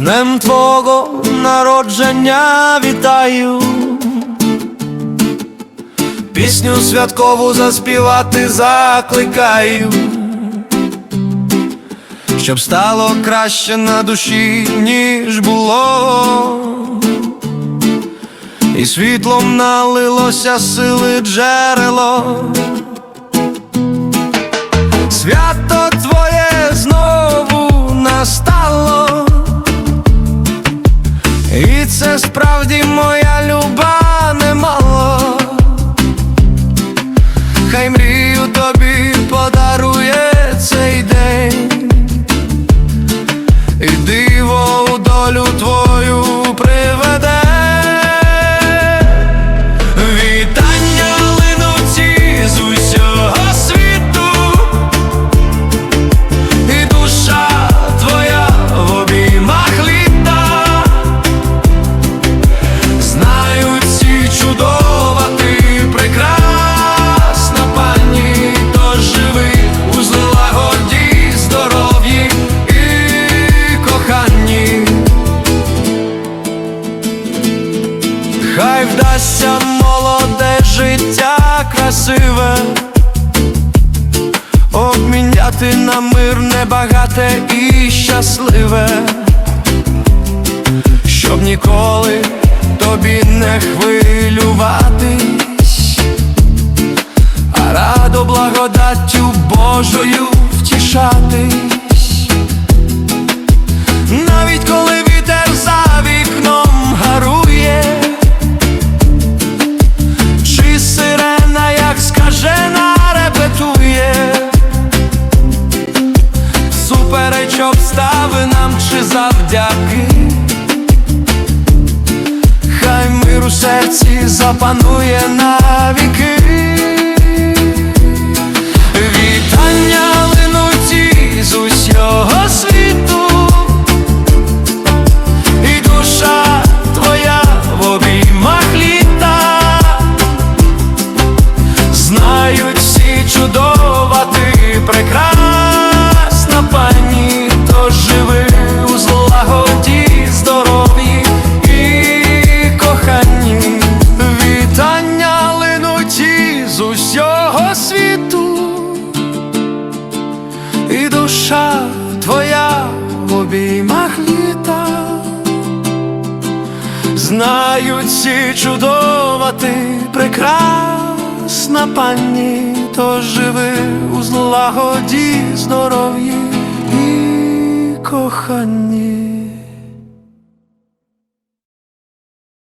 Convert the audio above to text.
днем твого народження вітаю. Пісню святкову заспівати закликаю, щоб стало краще на душі, ніж було, і світлом налилося сили джерело. І красиве, обміняти на мир небагате і щасливе. Щоб ніколи тобі не хвилюватись, а радо благодаттю Божою втішатись, у серці запанує навіки. Вітання линуті з усього світу. І душа твоя в обіймах літа. Знають всі чудова душа твоя в обіймах літа. Знають всі чудова ти прекрасна пані, то живи у злагоді, здоров'ї і коханні.